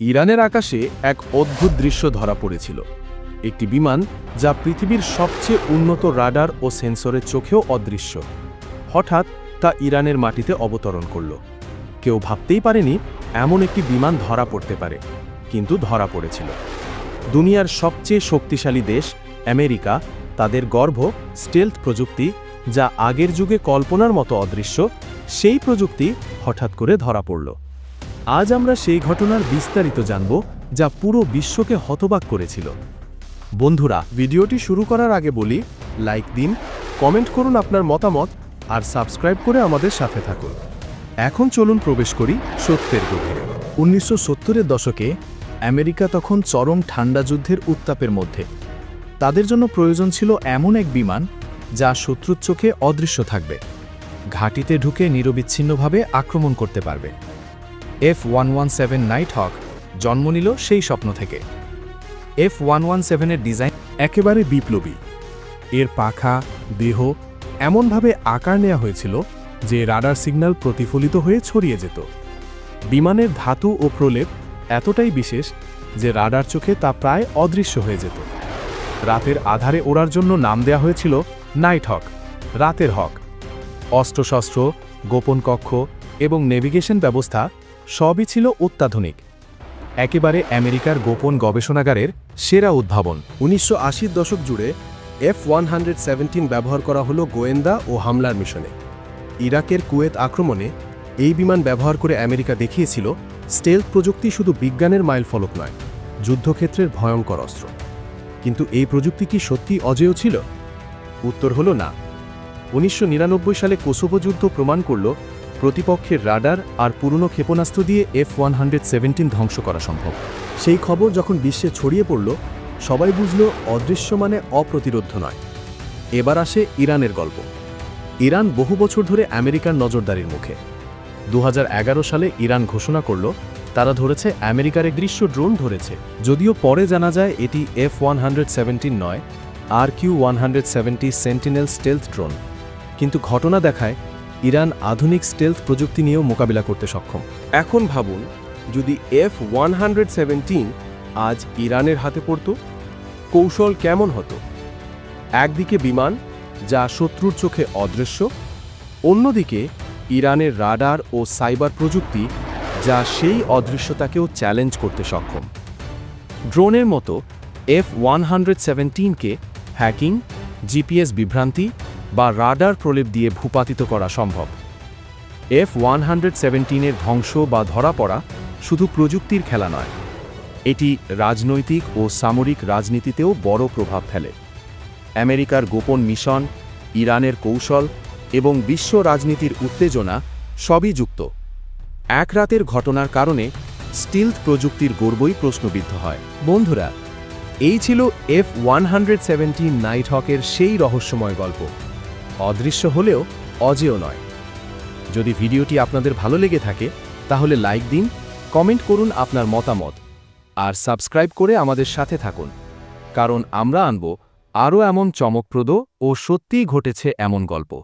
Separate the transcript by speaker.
Speaker 1: ইরানের আকাশে এক অদ্ভুত দৃশ্য ধরা পড়েছিল। একটি বিমান যা পৃথিবীর সবচেয়ে উন্নত রাডার ও সেন্সরের চোখেও অদৃশ্য। হঠাৎ তা ইরানের মাটিতে অবতরণ করল। কেউ ভাবতেই পারেনি এমন একটি বিমান ধরা পড়তে পারে, কিন্তু ধরা পড়েছিল। দুনিয়ার সবচেয়ে শক্তিশালী দেশ আমেরিকা তাদের গর্ভ, স্টেলথ প্রযুক্তি যা আগের যুগে কল্পনার মতো অদৃশ্য, সেই প্রযুক্তি হঠাৎ করে ধরা পড়ল। আজ আমরা সেই ঘটনার বিস্তারিত জানব, যা পুরো বিশ্বকে হতবাক করেছিল। বন্ধুরা, ভিডিওটি শুরু করার আগে বলি, লাইক দিন, কমেন্ট করুন আপনার মতামত, আর সাবস্ক্রাইব করে আমাদের সাথে থাকুন। এখন চলুন প্রবেশ করি সত্যের গভীরে। উনিশশো সত্তরের দশকে, আমেরিকা তখন চরম ঠান্ডা যুদ্ধের উত্তাপের মধ্যে। তাদের জন্য প্রয়োজন ছিল এমন এক বিমান, যা শত্রুর চোখে অদৃশ্য থাকবে। ঘাঁটিতে ঢুকে নিরবিচ্ছিন্নভাবে আক্রমণ করতে পারবে। F one one seven nighthawk জন্ম নিল সেই স্বপ্ন থেকে। এফ ওয়ান ওয়ান সেভেনের ডিজাইন একেবারে বিপ্লবী। এর পাখা, দেহ এমনভাবে আকার নেওয়া হয়েছিল যে রাডার সিগন্যাল প্রতিফলিত হয়ে ছড়িয়ে যেত। বিমানের ধাতু ও প্রলেপ এতটাই বিশেষ যে রাডার চোখে তা প্রায় অদৃশ্য হয়ে যেত। রাতের আধারে ওড়ার জন্য নাম দেয়া হয়েছিল নাইট হক রাতের হক। অস্ত্রশস্ত্র, গোপন কক্ষ এবং নেভিগেশন ব্যবস্থা সবই ছিল অত্যাধুনিক। একেবারে আমেরিকার গোপন গবেষণাগারের সেরা উদ্ভাবন। উনিশশো দশক জুড়ে এফ ওয়ান ব্যবহার করা হলো গোয়েন্দা ও হামলার মিশনে। ইরাকের কুয়েত আক্রমণে এই বিমান ব্যবহার করে আমেরিকা দেখিয়েছিল, স্টেলথ প্রযুক্তি শুধু বিজ্ঞানের মাইলফলক নয়, যুদ্ধক্ষেত্রের ভয়ঙ্কর অস্ত্র। কিন্তু এই প্রযুক্তি কি সত্যি অজেয় ছিল? উত্তর হল না। উনিশশো নিরানব্বই সালে কোসোভো যুদ্ধ প্রমাণ করল প্রতিপক্ষের রাডার আর পুরনো ক্ষেপণাস্ত্র দিয়ে এফ ওয়ান হান্ড্রেড সেভেন্টিন ধ্বংস করা সম্ভব। সেই খবর যখন বিশ্বে ছড়িয়ে পড়ল, সবাই বুঝল অদৃশ্য মানে অপ্রতিরোধ্য নয়। এবার আসে ইরানের গল্প। ইরান বহু বছর ধরে আমেরিকার নজরদারির মুখে। দু হাজার এগারো সালে ইরান ঘোষণা করল, তারা ধরেছে আমেরিকার এক দৃশ্য ড্রোন ধরেছে। যদিও পরে জানা যায় এটি এফ ওয়ান নয়, আর Q one sentinel stealth drone কিন্তু ঘটনা দেখায় ইরান আধুনিক স্টেলথ প্রযুক্তি নিয়েও মোকাবিলা করতে সক্ষম। এখন ভাবুন, যদি এফ ওয়ান আজ ইরানের হাতে পড়ত, কৌশল কেমন হতো? একদিকে বিমান, যা শত্রুর চোখে অদৃশ্য, অন্যদিকে ইরানের রাডার ও সাইবার প্রযুক্তি, যা সেই অদৃশ্যতাকেও চ্যালেঞ্জ করতে সক্ষম। ড্রোনের মতো এফ ওয়ান হ্যাকিং জিপিএস বিভ্রান্তি বা রাডার প্রলেপ দিয়ে ভূপাতিত করা সম্ভব। এফ ওয়ান হান্ড্রেড সেভেন্টিনের ধ্বংস বা ধরা পড়া শুধু প্রযুক্তির খেলা নয়, এটি রাজনৈতিক ও সামরিক রাজনীতিতেও বড় প্রভাব ফেলে। আমেরিকার গোপন মিশন, ইরানের কৌশল এবং বিশ্ব রাজনীতির উত্তেজনা সবই যুক্ত। এক রাতের ঘটনার কারণে স্টিলথ প্রযুক্তির গর্বই প্রশ্নবিদ্ধ হয়। বন্ধুরা, এই ছিল এফ ওয়ান হান্ড্রেড নাইট হকের সেই রহস্যময় গল্প। অদৃশ্য হলেও অজেয় নয়। যদি ভিডিওটি আপনাদের ভালো লেগে থাকে, তাহলে লাইক দিন, কমেন্ট করুন আপনার মতামত, আর সাবস্ক্রাইব করে আমাদের সাথে থাকুন। কারণ আমরা আনব আরও এমন চমকপ্রদ ও সত্যিই ঘটেছে এমন গল্প।